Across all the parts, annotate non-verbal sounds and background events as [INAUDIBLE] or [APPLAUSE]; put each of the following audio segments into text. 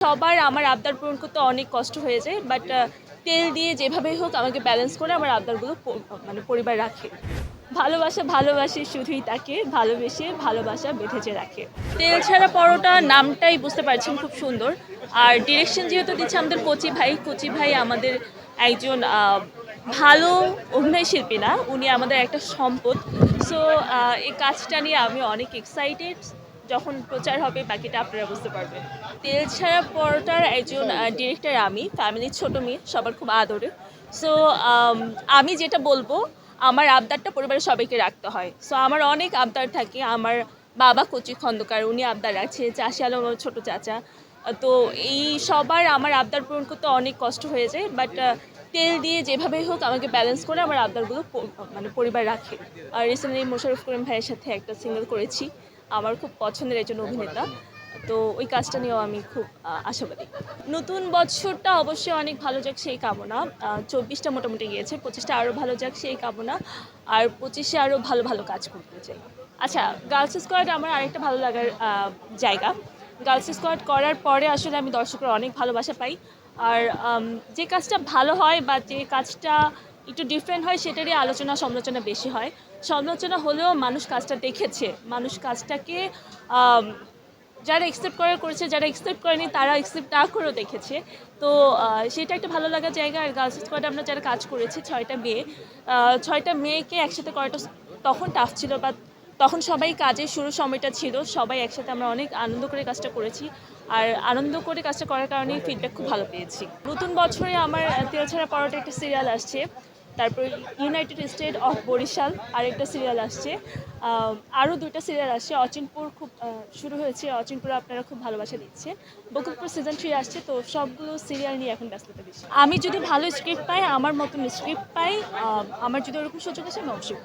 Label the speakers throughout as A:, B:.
A: সবার আমার আবদার পূরণ করতে অনেক কষ্ট হয়ে যায় বাট তেল দিয়ে যেভাবেই হোক আমাকে ব্যালেন্স করে আমার আবদারগুলো মানে পরিবার রাখে। ভালোবাসা ভালোবাসে শুধুই তাকে, ভালোবেসে ভালোবাসা বেঁধেছে রাখে তেল ছাড়া পরোটা নামটাই বুঝতে পারছেন খুব সুন্দর। আর ডিরেকশন যেহেতু দিচ্ছে আমাদের কচি ভাই কচি ভাই আমাদের একজন ভালো অভিনয় শিল্পী না, উনি আমাদের একটা সম্পদ। সো এই কাজটা নিয়ে আমি অনেক এক্সাইটেড যখন প্রচার হবে, বাকিটা আপনারা বুঝতে পারবেন। তেল ছাড়া পরোটার একজন ডিরেক্টর আমি ফ্যামিলির ছোট মেয়ে, সবার খুব আদরে। সো আমি যেটা বলব, আমার আবদারটা পরিবারের সবাইকে রাখতে হয়। সো আমার অনেক আবদার থাকে। আমার বাবা কচি খন্দকার, উনি আবদার রাখছে চাষি আলম আমার ছোটো চাচা। তো এই সবার আমার আবদার পূরণ করতে অনেক কষ্ট হয়ে যায় বাট তেল দিয়ে যেভাবেই হোক আমাকে ব্যালেন্স করে আমার আবদারগুলো মানে পরিবার রাখে। আর রিসেন্টলি মোশারফ করিম ভাইয়ের সাথে একটা সিঙ্গেল করেছি। আমার খুব পছন্দের একজন অভিনেতা। তো ওই কাজটা নিয়েও আমি খুব আশাবাদী। নতুন বছরটা অবশ্যই অনেক ভালো যাক সেই কামনা। চব্বিশটা মোটামুটি গিয়েছে পঁচিশটা আরও ভালো যাক সেই কামনা। আর পঁচিশে আরও ভালো ভালো কাজ করতে চাই। আচ্ছা গার্লস স্কোয়াড আমার আরেকটা ভালো লাগার জায়গা। গার্লস স্কোয়াড করার পরে আসলে আমি দর্শকরা অনেক ভালোবাসা পাই। আর যে কাজটা ভালো হয় বা যে কাজটা একটু ডিফারেন্ট হয়, সেটারই আলোচনা সমালোচনা বেশি হয়। সমালোচনা হলেও মানুষ কাজটা দেখেছে। মানুষ কাজটাকে যারা এক্সেপ্ট করার করেছে, যারা এক্সেপ্ট করেনি তারা এক্সেপ্ট না করেও দেখেছে। তো সেটা একটা ভালো লাগা জায়গা। আর গার্লস স্কোয়াডে আমরা যারা কাজ করেছি, ছয়টা মেয়ে ছয়টা মেয়েকে একসাথে করাটা তখন টাফ ছিল বা তখন সবাই কাজের শুরু সময়টা ছিল সবাই একসাথে আমরা অনেক আনন্দ করে কাজটা করেছি। আর আনন্দ করে কাজটা করার কারণে ফিডব্যাক খুব ভালো পেয়েছি। নতুন বছরে আমার আহ, তেল ছাড়া পরোটা একটা সিরিয়াল আসছে। তারপর ইউনাইটেড স্টেট অফ বরিশাল আরেকটা সিরিয়াল আসছে। আরও দুইটা সিরিয়াল আসছে। অচিনপুর খুব শুরু হয়েছে। অচিনপুর আপনারা খুব ভালোবাসা দিচ্ছে বকুলপুর সিজন থ্রি আসছে তো সবগুলো সিরিয়াল নিয়ে এখন ব্যস্ততা বেশি। আমি যদি ভালো স্ক্রিপ্ট পাই আমার মতন স্ক্রিপ্ট পাই আমার যদি ওরকম সুযোগ আসে আমি অবশ্যই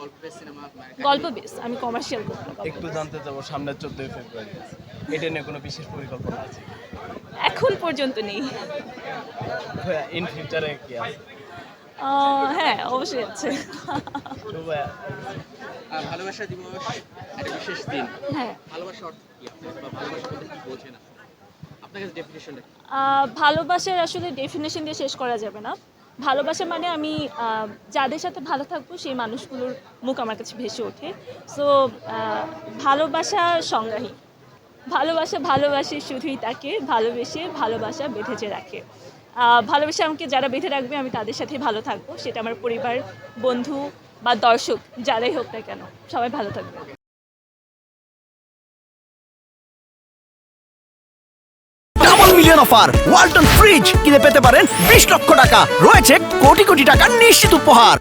B: গল্প বেস সিনেমা
A: গল্প বেস আমি কমার্শিয়াল করব।
C: একটু জানতে চাবো সামনের চোদ্দই ফেব্রুয়ারি এটা নিয়ে কোনো বিশেষ পরিকল্পনা আছে?
A: এখন পর্যন্ত নেই। [LAUGHS]
C: ইন ফিউচারে কি আছে?
A: হ্যাঁ অবশ্যই আছে।
B: ভালোবাসা দিবস একটা বিশেষ দিন।
A: হ্যাঁ।
B: ভালোবাসা অর্থ কি? বা ভালোবাসা বলতে কি বোঝেন আপনি? আপনার কাছে ডেফিনেশনটা
A: ভালোবাসার আসলে ডেফিনেশন দিয়ে শেষ করা যাবে না। ভালোবাসা মানে আমি যাদের সাথে ভালো থাকব সেই মানুষগুলোর মুখ আমার কাছে ভেসে ওঠে। সো ভালোবাসা সংজ্ঞাহী ভালোবাসা ভালোবাসে শুধুই তাকে ভালোবেসে ভালোবাসা বেঁধেছে রাখে। ভালোবেসে আমাকে যারা বেঁধে রাখবে, আমি তাদের সাথে ভালো থাকব। সেটা আমার পরিবার, বন্ধু বা দর্শক, যারাই হোক না কেন, সবাই ভালো থাকবে।
D: মিলিয়ন অফার ওয়ালটন ফ্রিজ কিনে পেতে পারেন বিশ লক্ষ টাকা। রয়েছে কোটি কোটি টাকা নিশ্চিত উপহার।